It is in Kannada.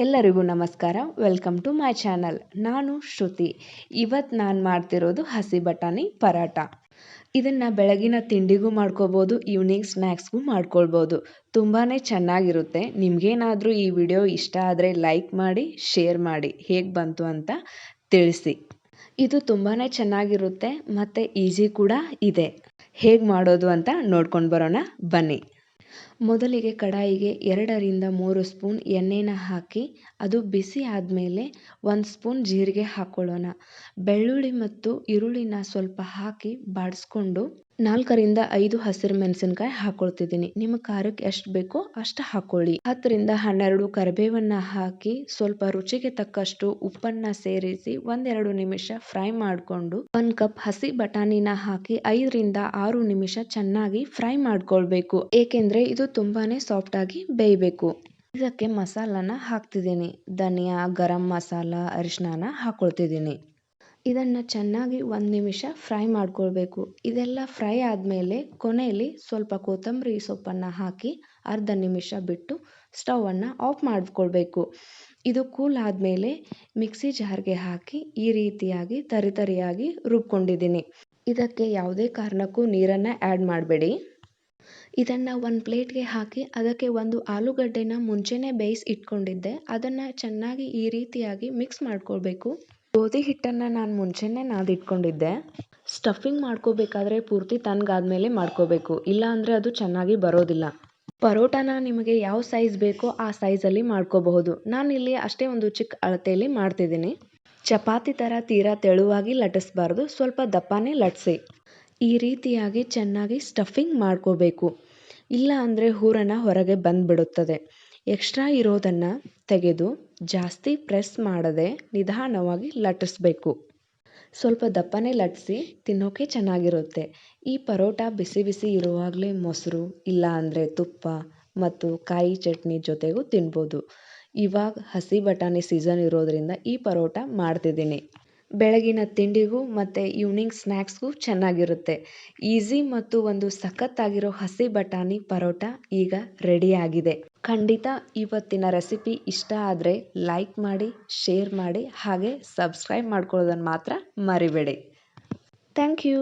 ಎಲ್ಲರಿಗೂ ನಮಸ್ಕಾರ. ವೆಲ್ಕಮ್ ಟು ಮೈ ಚಾನಲ್ ನಾನು ಶ್ರುತಿ. ಇವತ್ತು ನಾನು ಮಾಡ್ತಿರೋದು ಹಸಿ ಬಟಾಣಿ ಪರಾಟ ಇದನ್ನು ಬೆಳಗಿನ ತಿಂಡಿಗೂ ಮಾಡ್ಕೋಬೋದು ಈವ್ನಿಂಗ್ ಸ್ನ್ಯಾಕ್ಸ್ಗೂ ಮಾಡ್ಕೊಳ್ಬೋದು. ತುಂಬಾ ಚೆನ್ನಾಗಿರುತ್ತೆ. ನಿಮಗೇನಾದರೂ ಈ ವಿಡಿಯೋ ಇಷ್ಟ ಆದರೆ ಲೈಕ್ ಮಾಡಿ ಶೇರ್ ಮಾಡಿ. ಹೇಗೆ ಬಂತು ಅಂತ ತಿಳಿಸಿ. ಇದು ತುಂಬಾ ಚೆನ್ನಾಗಿರುತ್ತೆ ಮತ್ತು ಈಸಿ ಕೂಡ ಇದೆ. ಹೇಗೆ ಮಾಡೋದು ಅಂತ ನೋಡ್ಕೊಂಡು ಬರೋಣ. ಬನ್ನಿ. ಮೊದಲಿಗೆ ಕಡಾಯಿಗೆ ಎರಡರಿಂದ ಮೂರು ಸ್ಪೂನ್ ಎಣ್ಣೆನ ಹಾಕಿ, ಅದು ಬಿಸಿ ಆದಮೇಲೆ ಒಂದು ಸ್ಪೂನ್ ಜೀರಿಗೆ ಹಾಕ್ಕೊಳ್ಳೋಣ ಬೆಳ್ಳುಳ್ಳಿ ಮತ್ತು ಈರುಳ್ಳಿನ ಸ್ವಲ್ಪ ಹಾಕಿ ಬಾಡಿಸ್ಕೊಂಡು ನಾಲ್ಕರಿಂದ ಐದು ಹಸಿರು ಮೆಣಸಿನ್ಕಾಯಿ ಹಾಕೊಳ್ತಿದ್ದೀನಿ. ನಿಮ್ಮ ಖಾರಕ್ಕೆ ಎಷ್ಟು ಬೇಕೋ ಅಷ್ಟು ಹಾಕೊಳ್ಳಿ. ಹತ್ತರಿಂದ ಹನ್ನೆರಡು ಕರಿಬೇವನ್ನ ಹಾಕಿ ಸ್ವಲ್ಪ ರುಚಿಗೆ ತಕ್ಕಷ್ಟು ಉಪ್ಪನ್ನ ಸೇರಿಸಿ ಒಂದೆರಡು ನಿಮಿಷ ಫ್ರೈ ಮಾಡಿಕೊಂಡು ಒಂದು ಕಪ್ ಹಸಿ ಬಟಾಣಿನ ಹಾಕಿ ಐದರಿಂದ ಆರು ನಿಮಿಷ ಚೆನ್ನಾಗಿ ಫ್ರೈ ಮಾಡ್ಕೊಳ್ಬೇಕು. ಏಕೆಂದ್ರೆ ಇದು ತುಂಬಾನೇ ಸಾಫ್ಟ್ ಆಗಿ ಬೇಯಬೇಕು. ಇದಕ್ಕೆ ಮಸಾಲಾನ ಹಾಕ್ತಿದ್ದೀನಿ. ಧನಿಯಾ, ಗರಂ ಮಸಾಲ, ಅರಿಶಿಣನ ಹಾಕೊಳ್ತಿದ್ದೀನಿ. ಇದನ್ನು ಚೆನ್ನಾಗಿ ಒಂದು ನಿಮಿಷ ಫ್ರೈ ಮಾಡ್ಕೊಳ್ಬೇಕು. ಇದೆಲ್ಲ ಫ್ರೈ ಆದಮೇಲೆ ಕೊನೆಯಲ್ಲಿ ಸ್ವಲ್ಪ ಕೊತ್ತಂಬರಿ ಸೊಪ್ಪನ್ನು ಹಾಕಿ ಅರ್ಧ ನಿಮಿಷ ಬಿಟ್ಟು ಸ್ಟವನ್ನು ಆಫ್ ಮಾಡಿಕೊಳ್ಬೇಕು. ಇದು ಕೂಲ್ ಆದಮೇಲೆ ಮಿಕ್ಸಿ ಜಾರ್ಗೆ ಹಾಕಿ ಈ ರೀತಿಯಾಗಿ ತರಿತರಿಯಾಗಿ ರುಬ್ಕೊಂಡಿದ್ದೀನಿ. ಇದಕ್ಕೆ ಯಾವುದೇ ಕಾರಣಕ್ಕೂ ನೀರನ್ನು ಆ್ಯಡ್ ಮಾಡಬೇಡಿ. ಇದನ್ನು ಒಂದು ಪ್ಲೇಟ್ಗೆ ಹಾಕಿ ಅದಕ್ಕೆ ಒಂದು ಆಲೂಗಡ್ಡೆನ ಮುಂಚೆನೇ ಬೇಯಿಸಿ ಇಟ್ಕೊಂಡಿದ್ದೆ. ಅದನ್ನು ಚೆನ್ನಾಗಿ ಈ ರೀತಿಯಾಗಿ ಮಿಕ್ಸ್ ಮಾಡ್ಕೊಳ್ಬೇಕು. ಗೋಧಿ ಹಿಟ್ಟನ್ನು ನಾನು ಮುಂಚೆನೇ ನಾದಿಟ್ಕೊಂಡಿದ್ದೆ. ಸ್ಟಫಿಂಗ್ ಮಾಡ್ಕೋಬೇಕಾದ್ರೆ ಪೂರ್ತಿ ತಣ್ಣಗಾದ್ಮೇಲೆ ಮಾಡ್ಕೋಬೇಕು. ಇಲ್ಲ ಅಂದರೆ ಅದು ಚೆನ್ನಾಗಿ ಬರೋದಿಲ್ಲ. ಪರೋಟಾನ ನಿಮಗೆ ಯಾವ ಸೈಜ್ ಬೇಕೋ ಆ ಸೈಜಲ್ಲಿ ಮಾಡ್ಕೋಬಹುದು. ನಾನಿಲ್ಲಿ ಅಷ್ಟೇ ಒಂದು ಚಿಕ್ಕ ಅಳತೆಯಲ್ಲಿ ಮಾಡ್ತಿದ್ದೀನಿ. ಚಪಾತಿ ಥರ ತೀರಾ ತೆಳುವಾಗಿ ಲಟ್ಟಿಸ್ಬಾರ್ದು. ಸ್ವಲ್ಪ ದಪ್ಪನೇ ಲಟ್ಸಿ. ಈ ರೀತಿಯಾಗಿ ಚೆನ್ನಾಗಿ ಸ್ಟಫಿಂಗ್ ಮಾಡ್ಕೋಬೇಕು. ಇಲ್ಲ ಅಂದರೆ ಹೂರಣ ಹೊರಗೆ ಬಂದುಬಿಡುತ್ತದೆ. ಎಕ್ಸ್ಟ್ರಾ ಇರೋದನ್ನು ತೆಗೆದು ಜಾಸ್ತಿ ಪ್ರೆಸ್ ಮಾಡದೆ ನಿಧಾನವಾಗಿ ಲಟ್ಟಿಸ್ಬೇಕು. ಸ್ವಲ್ಪ ದಪ್ಪನೇ ಲಟ್ಟಿಸಿ ತಿನ್ನೋಕೆ ಚೆನ್ನಾಗಿರುತ್ತೆ. ಈ ಪರೋಟ ಬಿಸಿ ಬಿಸಿ ಇರುವಾಗಲೇ ಮೊಸರು, ಇಲ್ಲ ಅಂದರೆ ತುಪ್ಪ ಮತ್ತು ಕಾಯಿ ಚಟ್ನಿ ಜೊತೆಗೂ ತಿನ್ಬೋದು. ಇವಾಗ ಹಸಿ ಬಟಾಣಿ ಸೀಸನ್ ಇರೋದರಿಂದ ಈ ಪರೋಟ ಮಾಡ್ತಿದ್ದೀನಿ. ಬೆಳಗಿನ ತಿಂಡಿಗೂ ಮತ್ತು ಈವ್ನಿಂಗ್ ಸ್ನ್ಯಾಕ್ಸ್ಗೂ ಚೆನ್ನಾಗಿರುತ್ತೆ. ಈಸಿ ಮತ್ತು ಒಂದು ಸಖತ್ತಾಗಿರೋ ಹಸಿ ಬಟಾಣಿ ಪರೋಟ ಈಗ ರೆಡಿಯಾಗಿದೆ ಖಂಡಿತ ಇವತ್ತಿನ ರೆಸಿಪಿ ಇಷ್ಟ ಆದರೆ ಲೈಕ್ ಮಾಡಿ ಶೇರ್ ಮಾಡಿ, ಹಾಗೆ ಸಬ್ಸ್ಕ್ರೈಬ್ ಮಾಡ್ಕೊಳ್ಳೋದನ್ನು ಮಾತ್ರ ಮರಿಬೇಡಿ. Thank you